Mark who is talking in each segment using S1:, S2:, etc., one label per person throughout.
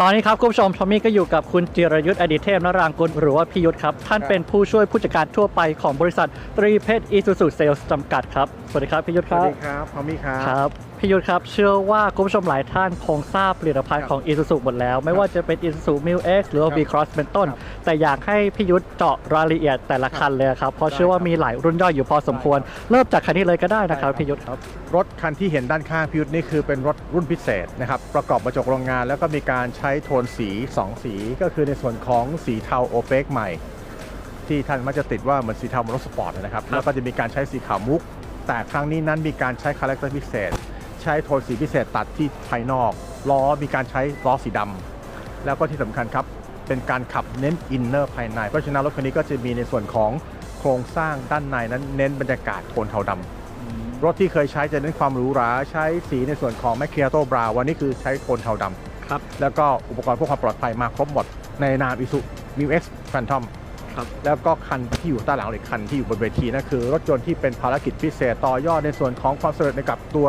S1: ตอนนี้ครับคุณผู้ชมทอมมี่ก็อยู่กับคุณจิรยุทธ์อดิเทพนรางกุลหรือว่าพี่ยุทธครับ ท่านเป็นผู้ช่วยผู้จัดการทั่วไปของบริษัทตรีเพชรอีซูซูเซลส์จำกัดครับ สวัสดีครับพี่ยุทธ
S2: ส
S1: ค
S2: วัส
S1: รับ
S2: ดีครับพอมมี่ครับ
S1: ครับ พี่ยุทธครับ เชื่อว่าคุณผู้ชมหลายท่านคงทราบผลิตภัณฑ์
S2: ครับ
S1: ของอีซูซูหมดแล้ว ไม่ว่าจะเป็นอีซูซูมิวเอ็กหรือว่า
S2: ครับ
S1: V Cross เป็นต้น
S2: ครับ
S1: แต่อยากให้พี่ยุทธเจาะรายละเอียดแต่ละคันเลยครับ เพราะ
S2: ได้
S1: เชื่อว่า
S2: ครับ
S1: มีหลายรุ่นย่อยอยู่พอสมควร
S2: ได้ครับ
S1: เริ่มจากคันนี้เลยก็ได้นะครับ
S2: ได้ครับ
S1: พี่ยุทธครับ
S2: รถคันที่เห็นด้านข้างพิยุทธนี่คือเป็นรถรุ่นพิเศษนะครับ ประกอบมาจากโรงงาน แล้วก็มีการใช้โทนสี 2 สี ก็คือในส่วนของสีเทาโอเปกใหม่ ที่ท่านมักจะติดว่าเหมือนสีเทามอเตอร์สปอร์ตนะครับ
S1: ครับ
S2: แล้วก็จะมีการใช้สีขาวมุก แต่ครั้งนี้นั้นมีการใช้คาแรคเตอร์พิเศษ ใช้โทนสีพิเศษตัดที่ภายนอก ล้อมีการใช้ล้อสีดำแล้วก็ที่สำคัญครับเป็นการขับเน้นอินเนอร์ภายใน เพราะฉะนั้นรถคันนี้ก็จะมีในส่วนของโครงสร้างด้านในนั้นเน้นบรรยากาศโทนเทาดำรถที่เคยใช้จะเน้นความหรูหราใช้สีในส่วนของ m a c ค i a t o Brown วันนี้คือใช้โทนเทาดำ
S1: ครับ
S2: แล้วก็อุปกรณ์เพื่อความปลอดภัยมาครบหมดในนามอิสุ m u X Phantom
S1: ครับ
S2: แล้วก็คันที่อยู่ด้านหลังเลยคันที่อยู่บนเวทีนั่นคือ รถยนต์ที่เป็นภารกิจพิเศษต่อยอดในส่วนของความสำเร็จในกับตัว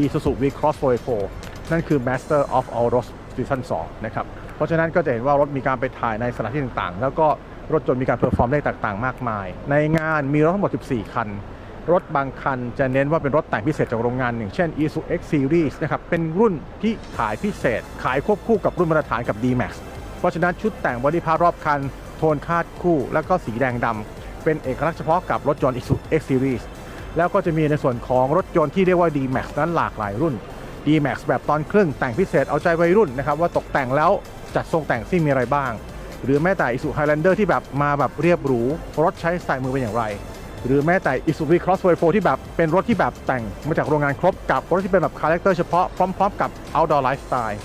S2: Isuzu V-Cross 4นั่นคือ Master of All Roads Season 2นะครับเพราะฉะนั้นก็จะเห็นว่ารถมีการไปถ่ายในสถานที่ต่างๆ แล้วก็รถยนต์มีการเพอร์ฟอร์มได้ต่างๆ มากมาย ในงานมีรถทั้งหมด 14 คัน รถบางคันจะเน้นว่าเป็นรถแต่งพิเศษจากโรงงานอย่างเช่น Isuzu X Series นะครับเป็นรุ่นที่ขายพิเศษ ขายควบคู่กับรุ่นมาตรฐานกับ D-Max เพราะฉะนั้นชุดแต่งบอดี้พารอบคัน โทนคาดคู่ แล้วก็สีแดงดำเป็นเอกลักษณ์เฉพาะกับรถยนต์ Isuzu X Series แล้วก็จะมีในส่วนของรถยนต์ที่เรียกว่า D-Max นั้นหลากหลายรุ่น D-Max แบบตอนครึ่งแต่งพิเศษเอาใจวัยรุ่นนะครับว่าตกแต่งแล้วจัดทรงแต่งซิ่งมีอะไรบ้าง หรือแม้แต่ Isuzu Highlander ที่แบบมาแบบเรียบหรู รถใช้สายมือเป็นอย่างไร หรือแม้แต่ Isuzu V-Cross 4ที่แบบเป็นรถที่แบบแต่งมาจากโรงงานครบกับรถที่เป็นแบบคาแรคเตอร์เฉพาะพร้อม ๆ กับ outdoor lifestyle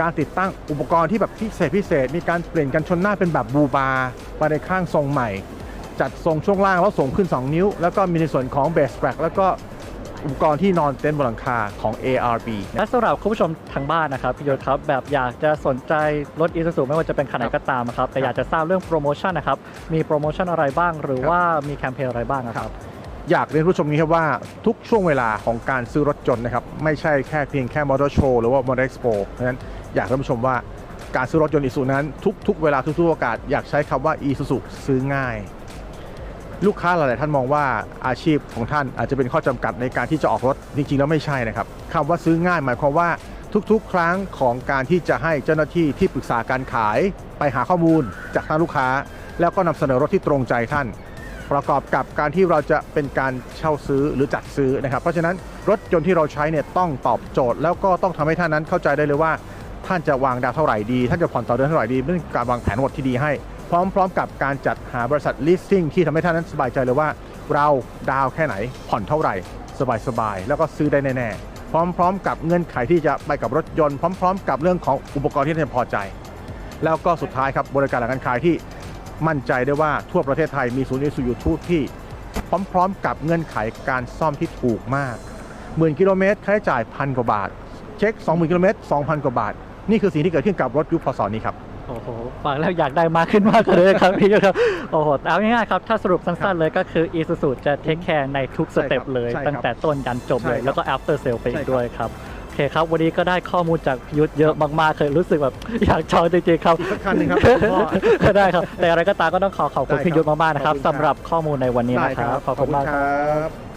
S2: การติดตั้งอุปกรณ์ที่แบบพิเศษพิเศษ มีการเปลี่ยนกันชนหน้าเป็นแบบบูบาร์มาในข้างทรงใหม่ จัดทรงช่วงล่างแล้วส่งขึ้น 2 นิ้ว แล้วก็มีในส่วนของเบสแ r ็กแล้วก็อุปกรณ์ที่นอนเต็นท์บนหลังคาของ ARB
S1: และสำหรับคุณผู้ชมทางบ้านนะครับพี่ยศครับแบบอยากจะสนใจรถอีซูซูไม่ว่าจะเป็นคันไหนก็ตามนะครับแต่อยากจะทราบเรื่องโปรโมชั่นนะครับมีโปรโมชั่นอะไรบ้าง หรือว่ามีแคมเปญอะไรบ้างนะครับ
S2: อยากเรียนผู้ชมนี้ครับว่าทุกช่วงเวลาของการซื้อรถยนต์นะครับไม่ใช่แค่เพียงแค่มอเตอร์โชว์หรือว่ามอเตอร์เอ็กซ์โปเพราะฉะนั้น อยากให้ผู้ชมว่าการซื้อรถยนต์อีซูนั้น ทุก ๆ เวลาทุกๆโอกาสอยากใช้คำว่าอีซูซูซื้อง่าย ลูกค้าหลาย ๆ ท่านมองว่าอาชีพของท่านอาจจะเป็นข้อจำกัดในการที่จะออกรถจริง ๆ แล้วไม่ใช่นะครับคำว่าซื้อง่าย หมายความว่าทุก ๆ ครั้งของการที่จะให้เจ้าหน้าที่ที่ปรึกษาการขาย ไปหาข้อมูลจากทางลูกค้า แล้วก็นำเสนอรถที่ตรงใจท่าน ประกอบกับการที่เราจะเป็นการเช่าซื้อหรือจัดซื้อนะครับ เพราะฉะนั้นรถยนต์ที่เราใช้เนี่ยต้องตอบโจทย์ แล้วก็ต้องทำให้ท่านนั้นเข้าใจได้เลยว่า ท่านจะวางดาวเท่าไหร่ดี ท่านจะผ่อนต่อเดือนเท่าไหร่ดีเรื่องการวางแผนหมดที่ดีให้ พร้อมๆกับการจัดหาบริษัท leasing ที่ทำให้ท่านนั้นสบายใจเลยว่า เราดาวแค่ไหนผ่อนเท่าไหร่ สบายๆแล้วก็ซื้อได้แน่ๆพร้อมๆ กับเงื่อนไขที่จะไปกับรถยนต์พร้อม ๆ กับเรื่องของอุปกรณ์ที่ท่านพอใจ แล้วก็สุดท้ายครับบริการหลังการขายที่มั่นใจได้ว่าทั่วประเทศไทยมีศูนย์อิสุยูทุที่พร้อมๆ กับเงื่อนไขการซ่อมที่ถูกมากหมื่นกิโลเมตรค่าใช้จ่ายพันกว่าบาท เช็ค 20,000 กิโลเมตร 2,000 กว่าบาท นี่คือสิ่งที่เกิดขึ้นกับรถยุคพศนี้ครับ
S1: โอ้โหฟังแล้วอยากได้มากขึ้นมากเลยครับพี่ยศครับโอ้โหเอาง่ายๆครับ ถ้าสรุปสั้นๆเลยก็คือ e s u s u จะเทคแคร์ในทุกสเต็ปเลย
S2: ใช่ครับ
S1: ตั้งแต่ต้นยันจบเลย
S2: ใช่ครับ
S1: แล้วก็ after sale ไปอี
S2: ใช่
S1: ก
S2: ครับ
S1: ด้วยครับโอเคครับ วันนี้ก็ได้ข้อมูลจากพี่ยุทธเยอะมากๆเคยรู้สึกแบบอยากจองจริงๆครับ
S2: สักคันหนึงครับพ่อ
S1: ก็ได้ครับแต่อะไรก็ตามก็ต้องขอขอบคุณ
S2: ได้ครับ
S1: พี่ยุทธมากๆนะครับ
S2: ขอบคุณครับ
S1: สำหรับข้อมูลในวันนี้นะครับขอบคุณมาก
S2: ครับ